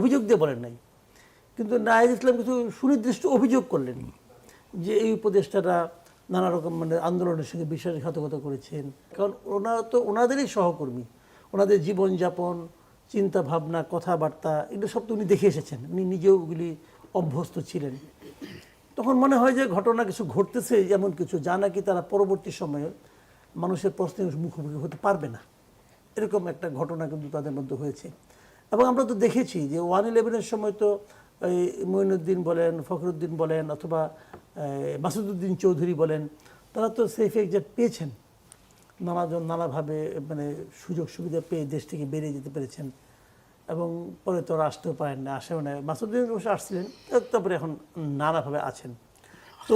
অভিযোগ দিয়ে বলেন নাই। কিন্তু নাহিদ ইসলাম কিছু সুনির্দিষ্ট অভিযোগ করলেন যে এই উপদেষ্টারা নানা রকম মানে আন্দোলনের সঙ্গে বিশ্বাসঘাতকতা করেছেন। কারণ ওনারা তো ওনাদেরই সহকর্মী। ওনাদের জীবনযাপন চিন্তা ভাবনা কথাবার্তা, এগুলো সব তো উনি দেখে এসেছেন। উনি নিজেও ওগুলি অভ্যস্ত ছিলেন। তখন মনে হয় যে ঘটনা কিছু ঘটতেছে, এমন কিছু, যা নাকি তারা পরবর্তী সময়ে মানুষের প্রশ্নের মুখোমুখি হতে পারবে না। এরকম একটা ঘটনা কিন্তু তাদের মধ্যে হয়েছে। এবং আমরা তো দেখেছি যে ওয়ান ইলেভেনের সময় তো, এই মঈনুদ্দিন বলেন, ফখরুদ্দিন বলেন, অথবা মাসুদুদ্দিন চৌধুরী বলেন, তারা তো সেফ এক্সাট পেয়েছেন। নানাজন নানাভাবে মানে সুযোগ সুবিধা পেয়ে দেশ থেকে বেরিয়ে যেতে পেরেছেন। এবং পরে তো আসতেও পারেন না, আসেও না। মাসুদ্দিন অবশ্য আসছিলেন তারপরে এখন নানাভাবে আছেন। তো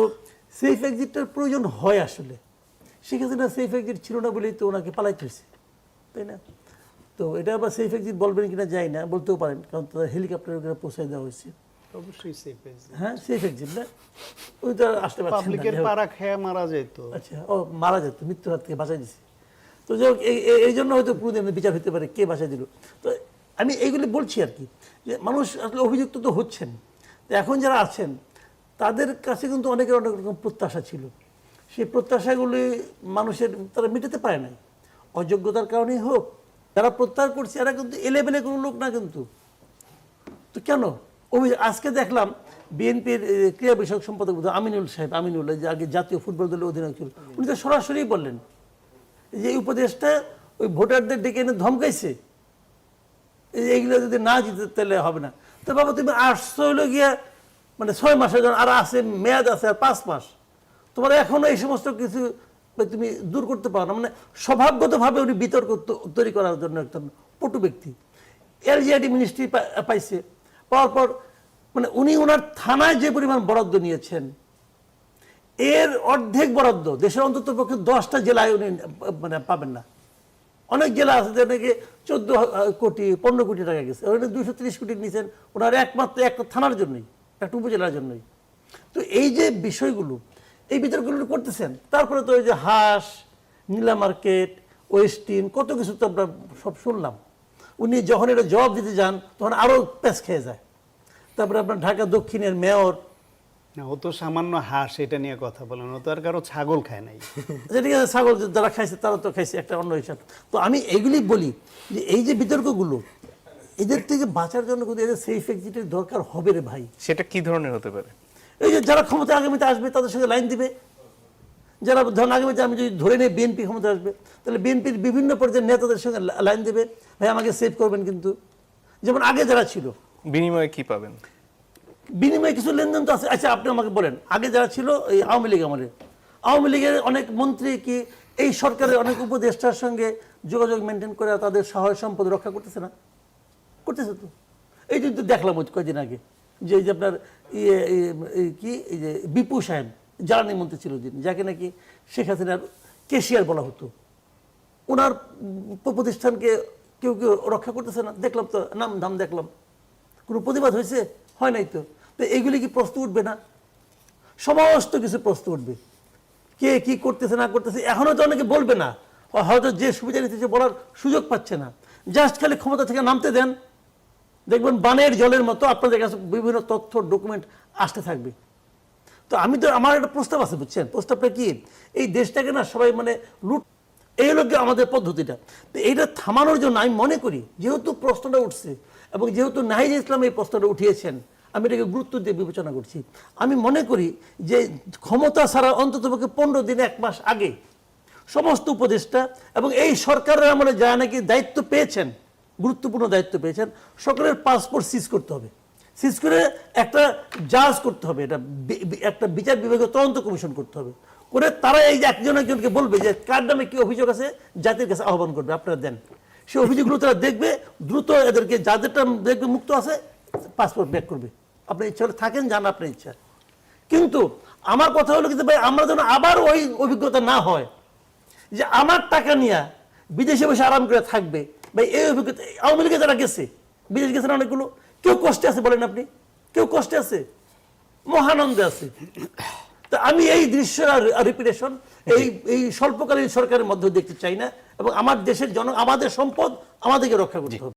সেফ এক্সিটটার প্রয়োজন হয় আসলে। সেক্ষেত্রে না সেফ এক্সিট ছিল না বলেই তো ওনাকে পালাইতে হয়েছে, তাই না? তো এটা আবার সেফ এক্সিট বলবেন কিনা যাই না বলতেও পারেন কারণ তাদের হেলিকপ্টারের ওখানে পৌঁছায় দেওয়া হয়েছে। অবশ্যই সেফ হয়েছে হ্যাঁ সেফ এক্সিট না? ওই তো আসতে পারছেন পাবলিকের পাড়া খেয়ে মারা যেত। আচ্ছা ও মারা যেত মৃত্যুর হাত থেকে বাঁচাই দিছে। তো যাই হোক এই- এই- এই জন্য হয়তো পুরোদিন বিচার হতে পারে কে বাঁচাই দিল। তো আমি এইগুলি বলছি আর কি যে মানুষ আসলে অভিযুক্ত তো হচ্ছেন। তো এখন যারা আছেন তাদের কাছে কিন্তু অনেকের অনেক রকম প্রত্যাশা ছিল। সেই প্রত্যাশাগুলি মানুষের তারা মেটাতে পারে নাই। অযোগ্যতার কারণেই হোক যারা প্রত্যাহার করছে, এরা কিন্তু এলেবেলে কোনো লোক না কিন্তু। তো কেন? আজকে দেখলাম বিএনপির ক্রীড়া বিষয়ক সম্পাদক আমিনুল সাহেব, আমিনুল যে আগে জাতীয় ফুটবল দলের অধিনায়ক ছিল। উনি তো সরাসরি বললেন যে এই উপদেশটা ওই ভোটারদের ডেকে এনে ধমকাইছে। এই এইগুলো যদি না জিতে, তাহলে হবে না। তো বাবা, তুমি আসছো হলো গিয়া মানে ছয় মাসের জন্য, আর আছে, মেয়াদ আছে, আর পাঁচ মাস। তোমার এখনও এই সমস্ত কিছু তুমি দূর করতে পারো না। মানে স্বভাবগতভাবে উনি বিতর্ক তৈরি করার জন্য একজন পটু ব্যক্তি। এলজিআইডি মিনিস্ট্রি পাইছে। পাওয়ার পর মানে উনি ওনার থানায় যে পরিমাণ বরাদ্দ নিয়েছেন, এর অর্ধেক বরাদ্দ, দেশের অন্তত পক্ষে দশটা জেলায় উনি মানে পাবেন না। অনেক জেলা আছে যেটাকে চোদ্দ কোটি, পনেরো কোটি টাকা গেছে। ওখানে দুশো তিরিশ কোটি নিয়েছেন, ওনার একমাত্র একটা থানার জন্যই, একটা উপজেলার জন্যই। তো এই যে বিষয়গুলো এই বিতর্কগুলো করতেছেন। তারপরে তো ওই যে হাঁস নীলা মার্কেট ওয়েস্টিন কত কিছু তো আমরা সব শুনলাম। উনি যখন এটা জবাব দিতে যান তখন আরও প্যাস খেয়ে যায়। তারপরে আপনার ঢাকা দক্ষিণের মেয়র। না ও তো সামান্য হাঁস এটা নিয়ে কথা বলেন। ও তো আর কারও ছাগল খায় নাই। আচ্ছা, ঠিক আছে ছাগল যারা খাইছে তারা তো খাইছে একটা অন্য হিসাব। তো আমি এইগুলি বলি যে এই যে বিতর্কগুলো এদের থেকে বাঁচার জন্য কিন্তু এদের সেফ এক্সিটের দরকার হবে রে ভাই। সেটা কি ধরনের হতে পারে? এই যে যারা ক্ষমতা আগামীতে আসবে তাদের সঙ্গে লাইন দিবে। যারা ধরুন আগামীতে আমি যদি ধরে নিই বিএনপি ক্ষমতা আসবে তাহলে বিএনপির বিভিন্ন পর্যায়ের নেতাদের সঙ্গে লাইন দেবে। ভাই আমাকে সেভ করবেন কিন্তু। যেমন আগে যারা ছিল। বিনিময়ে কি পাবেন? বিনিময়ে কিছু লেনদেন তো আছে। আচ্ছা আপনি আমাকে বলেন আগে যারা ছিল এই আওয়ামী লীগ আমলে। আওয়ামী লীগের অনেক মন্ত্রী কি এই সরকারের অনেক উপদেষ্টার সঙ্গে যোগাযোগ মেনটেন করে তাদের সহায় সম্পদ রক্ষা করতেছে না? করতেছে তো। এই যে দেখলাম কয়েকদিন আগে। যে যে আপনার ইয়ে ইয়ে, কি? এই যে বিপু সাহেব জ্বালানি মন্ত্রী ছিল যিনি যাকে নাকি শেখ হাসিনার কেশিয়ার বলা হতো। ওনার প্রতিষ্ঠানকে কেউ কেউ রক্ষা করতেছে না। দেখলাম তো নাম ধাম দেখলাম। কোনো প্রতিবাদ হয়েছে? হয় নাই তো। তো এইগুলি কি প্রশ্ন উঠবে না? সমস্ত কিছু প্রশ্ন উঠবে। কে কি করতেছে না করতেছে এখনও তো অনেকে বলবে না। হয়তো যে সুবিধা নিতেছে বলার সুযোগ পাচ্ছে না। জাস্ট খালি ক্ষমতা থেকে নামতে দেন। দেখবেন বানের জলের মতো আপনাদের কাছে বিভিন্ন তথ্য ডকুমেন্ট আসতে থাকবে। তো আমি তো, আমার একটা প্রস্তাব আছে, বুঝছেন? প্রস্তাবটা কি? এই দেশটাকে না সবাই মানে লুট, এই হলো আমাদের পদ্ধতিটা। তো এইটা থামানোর জন্য আমি মনে করি, যেহেতু প্রশ্নটা উঠছে এবং যেহেতু নাহিদ ইসলাম এই প্রশ্নটা উঠিয়েছেন, আমি এটাকে গুরুত্ব দিয়ে বিবেচনা করছি। আমি মনে করি যে ক্ষমতা ছাড়া অন্ততপক্ষে পনেরো দিন, এক মাস আগে সমস্ত উপদেষ্টা এবং এই সরকারের আমলে যারা নাকি দায়িত্ব পেয়েছেন গুরুত্বপূর্ণ দায়িত্ব পেয়েছেন, সকলের পাসপোর্ট সিজ করতে হবে। সিজ করে একটা জাজ করতে হবে, এটা একটা বিচার বিভাগীয় তদন্ত কমিশন করতে হবে। করে তারা এই যে একজন একজনকে বলবে যে কার নামে কি অভিযোগ আছে, জাতির কাছে আহ্বান করবে, আপনারা দেন। সেই অভিযোগগুলো তারা দেখবে, দ্রুত এদেরকে যাদেরটা দেখবে মুক্ত আছে পাসপোর্ট ব্যাক করবে। আপনার ইচ্ছা হলে থাকেন, যান আপনার ইচ্ছা। কিন্তু আমার কথা হলো কিন্তু ভাই, আমরা যেন আবার ওই অভিজ্ঞতা না হয়, যে আমার টাকা নিয়ে বিদেশে বসে আরাম করে থাকবে ভাই এই অভিজ্ঞতা আওয়ামী লীগে যারা গেছে বিদেশ গেছে না অনেকগুলো কেউ কষ্টে আছে বলেন আপনি? কেউ কষ্টে আছে? মহানন্দে আছে। তো আমি এই দৃশ্য রিপিটেশন এই এই স্বল্পকালীন সরকারের মধ্যে দেখতে চাই না এবং আমার দেশের জন আমাদের সম্পদ আমাদেরকে রক্ষা করতে হবে।